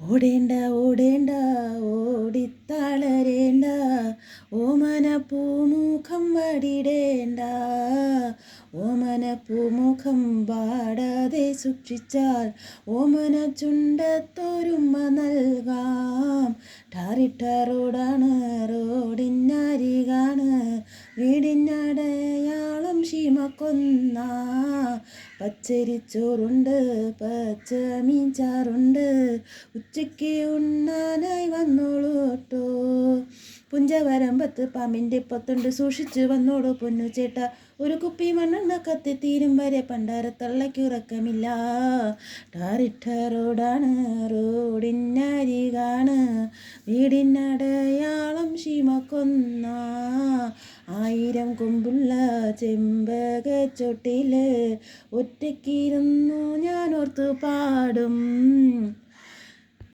ഓടേണ്ട ഓടേണ്ട ഓടിത്തളരേണ്ട ഓമന പൂമുഖം വടിടേണ്ട ഓമന പൂമുഖം പാടാതെ സൂക്ഷിച്ചാൽ ഓമന ചുണ്ടത്തൊരുമ നൽകാം. ടാറിട്ട റോഡാണ് റോഡിനരികാണ് വീടിനടയാളം ശീമക്കൊന്ന പച്ചരിച്ചോറുണ്ട് പച്ച മീൻചാറുണ്ട് ഉച്ചയ്ക്ക് ഉണ്ണാനായി വന്നോളൂട്ടോ പുഞ്ചവരമ്പത്ത് പാമ്പിന്റെ പൊത്തുണ്ട് സൂക്ഷിച്ചു വന്നോളൂ പൊന്നു ചേട്ട. ഒരു കുപ്പി മണ്ണെണ്ണ കത്തി തീരും വരെ പണ്ടാരത്തള്ളയ്ക്കുറക്കമില്ല ടാറിട്ട റോഡാണ് റോഡിനരികാണ്. വീടിനടയാളം ശീമക്കൊന്ന ആയിരം കൊമ്പുള്ള ചെമ്പകച്ചൊട്ടിൽ ഒറ്റയ്ക്കിരുന്നു ഞാൻ ഓർത്തു പാടും.